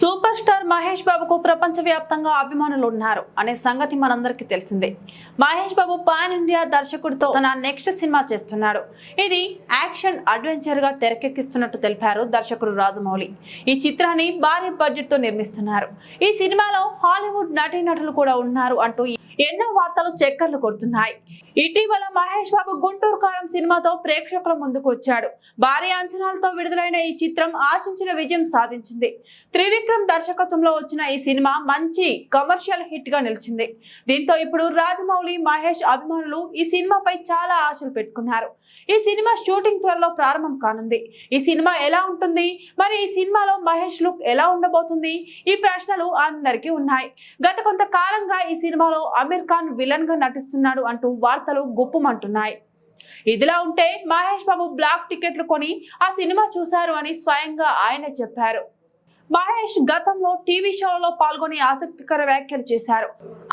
Super star Mahesh బాబుకు ప్రపంచవ్యాప్తంగా అభిమానులు ఉన్నారు అనే సంగతి మనందరికీ తెలిసిందే. మహేష్ బాబు పాన్ ఇండియా దర్శకుడితో తన నెక్స్ట్ సినిమా చేస్తున్నాడు. ఇది యాక్షన్ అడ్వెంచర్గా తెరకెక్కిస్తున్నట్టు తెలిపారు దర్శకుడు రాజమౌళి. ఈ చిత్రాన్ని భారీ బడ్జెట్తో నిర్మిస్తున్నారు. ఈ సినిమాలో హాలీవుడ్ నటీనటులు కూడా ఉన్నారు అంటూ ఎన్నో వార్తలు చక్కర్లు కొడుతున్నాయి. ఇటీవల మహేష్ బాబు గుంటూరు కారం సినిమాతో ప్రేక్షకుల ముందుకు వచ్చాడు. భారీ అంచనాలతో విడుదలైన ఈ చిత్రం ఆశించిన విజయం సాధించింది. త్రివిక్రమ్ దర్శకత్వంలో వచ్చిన ఈ సినిమా మంచి కమర్షియల్ హిట్గా నిలిచింది. దీంతో ఇప్పుడు రాజమౌళి మహేష్ అభిమానులు ఈ సినిమాపై చాలా ఆశలు పెట్టుకున్నారు. ఈ సినిమా షూటింగ్ త్వరలో ప్రారంభం కానుంది. ఈ సినిమా ఎలా ఉంటుంది? మరి ఈ సినిమాలో మహేష్ లుక్ ఎలా ఉండబోతుంది? ఈ ప్రశ్నలు అందరికీ ఉన్నాయి. గత కొంతకాలంగా ఈ సినిమాలో అమీర్ ఖాన్ విలన్గా నటిస్తున్నాడు అంటూ వార్తలు గుప్పమంటున్నాయి. ఇదిలా ఉంటే మహేష్ బాబు బ్లాక్ టికెట్లు కొని ఆ సినిమా చూశారు అని స్వయంగా ఆయన చెప్పారు. మహేష్ గతంలో టీవీ షోలో పాల్గొని ఆసక్తికర వ్యాఖ్యలు చేశారు.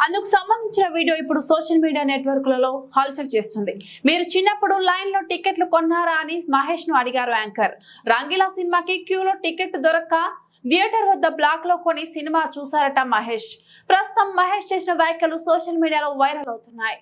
అందుకు సంబంధించిన వీడియో ఇప్పుడు సోషల్ మీడియా నెట్వర్క్లలో హల్చల్ చేస్తుంది. మీరు చిన్నప్పుడు లైన్లో టికెట్లు కొన్నారా అని మహేష్ను అడిగారు యాంకర్. రంగీలా సినిమాకి క్యూలో టికెట్ దొరక్క థియేటర్ వద్ద బ్లాక్లో కొని సినిమా చూశారట మహేష్. ప్రస్తుతం మహేష్ చేసిన వ్యాఖ్యలు సోషల్ మీడియాలో వైరల్ అవుతున్నాయి.